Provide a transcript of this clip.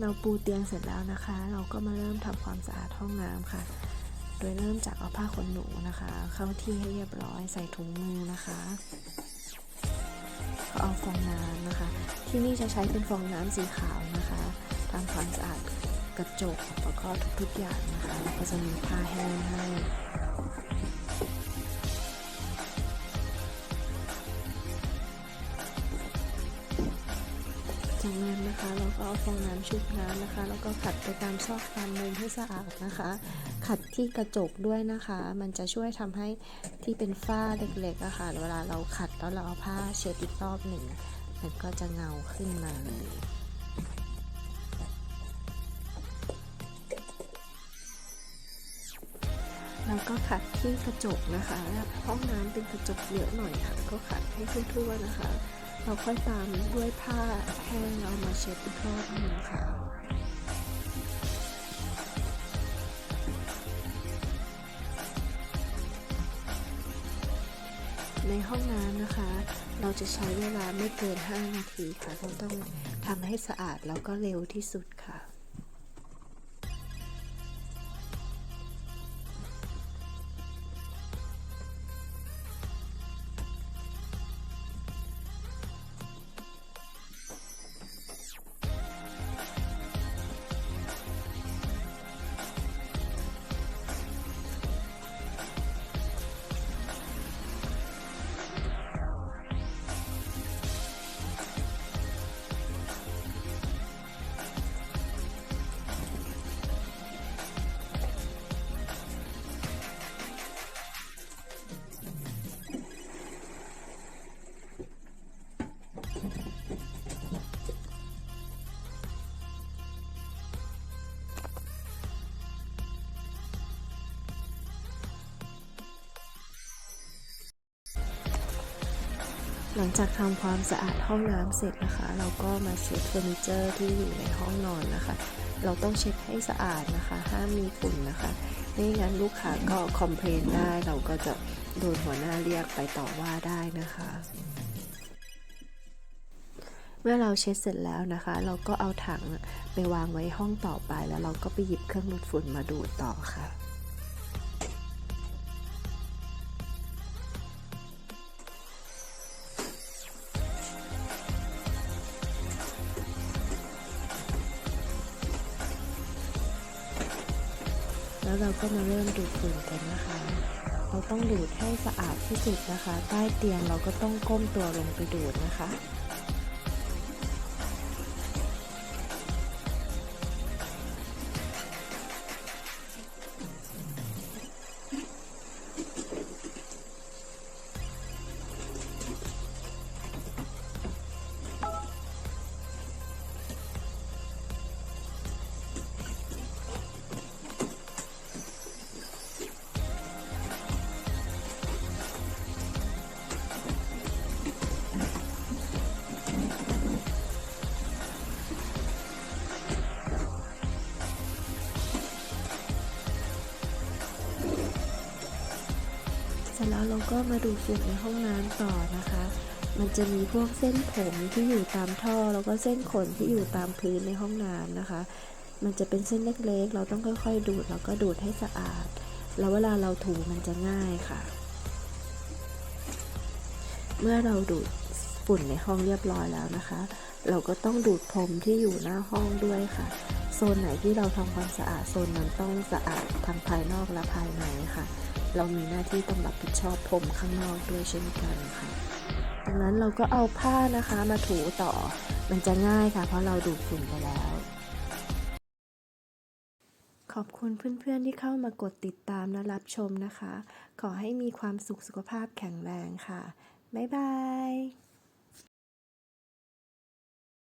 เราปูเตียงเสร็จแล้วนะคะ เราก็มาเริ่มทำความสะอาดห้องน้ำค่ะ โดยเริ่มจากเอาผ้าขนหนูนะคะ เข้าที่ให้เรียบร้อยใส่ถุงมือนะคะก็เอาฟองน้ำนะคะ ที่นี่จะใช้เป็นฟองน้ำสีขาวนะคะทำความสะอาดกระจกแล้วก็ทุกๆอย่างนะคะแล้วก็จะมีผ้าแห้งให้ จากนั้นนะคะเราก็เอาฟองน้ำชุบน้ำนะคะ แล้วก็ขัดไปตามซอกตามมุมให้สะอาดนะคะ ขัดที่กระจกด้วยนะคะ มันจะช่วยทำให้ที่เป็นฝ้าเล็กๆอะค่ะเวลาเราขัดแล้วเราเอาผ้าเช็ดอีกรอบหนึ่งมันก็จะเงาขึ้นมาเลยแล้วก็ขัดที่กระจกนะคะห้องน้ำเป็นกระจกเยอะหน่อยค่ะ ก็ขัดให้ทั่วๆนะคะ เราค่อยตามด้วยผ้าแห้งเอามาเช็ดอีกรอบหนึงค่ะในห้องน้ำนะคะ เราจะใช้เวลาไม่เกิน 5 นาทีค่ะ เราต้องทำให้สะอาดแล้วก็เร็วที่สุดค่ะ หลังจากทำความสะอาดห้องน้ำเสร็จนะคะ เราก็มาเช็ดเฟอร์นิเจอร์ที่อยู่ในห้องนอนนะคะ เราต้องเช็ดให้สะอาดนะคะ ห้ามมีฝุ่นนะคะไม่งั้นลูกค้าก็คอมเพลนได้เราก็จะโดนหัวหน้าเรียกไปต่อว่าได้นะคะ เมื่อเราเช็ดเสร็จแล้วนะคะ เราก็เอาถังไปวางไว้ห้องต่อไปแล้วเราก็ไปหยิบเครื่องดูดฝุ่นมาดูดต่อค่ะ แล้วเราก็มาเริ่มดูดฝุ่นกันนะคะ เราต้องดูดให้สะอาดที่สุดนะคะ ใต้เตียงเราก็ต้องก้มตัวลงไปดูดนะคะ แล้วเราก็มาดูฝุ่นในห้องน้ำต่อนะคะ มันจะมีพวกเส้นผมที่อยู่ตามท่อ แล้วก็เส้นขนที่อยู่ตามพื้นในห้องน้ำนะคะ มันจะเป็นเส้นเล็กๆ เราต้องค่อยๆ ดูดแล้วก็ดูดให้สะอาด แล้วเวลาเราถูมันจะง่ายค่ะ เมื่อเราดูดฝุ่นในห้องเรียบร้อยแล้วนะคะ เราก็ต้องดูดพรมที่อยู่หน้าห้องด้วยค่ะ โซนไหนที่เราทำความสะอาดโซนนั้นต้องสะอาดทั้งภายนอกและภายในค่ะ เรามีหน้าที่ต้องรับผิดชอบพรมข้างนอกด้วยเช่นกันค่ะดังนั้นเราก็เอาผ้านะคะมาถูต่อ มันจะง่ายค่ะ เพราะเราดูดฝุ่นไปแล้ว ขอบคุณเพื่อนๆที่เข้ามากดติดตามและรับชมนะคะ ขอให้มีความสุขสุขภาพแข็งแรงค่ะ บ๊ายบาย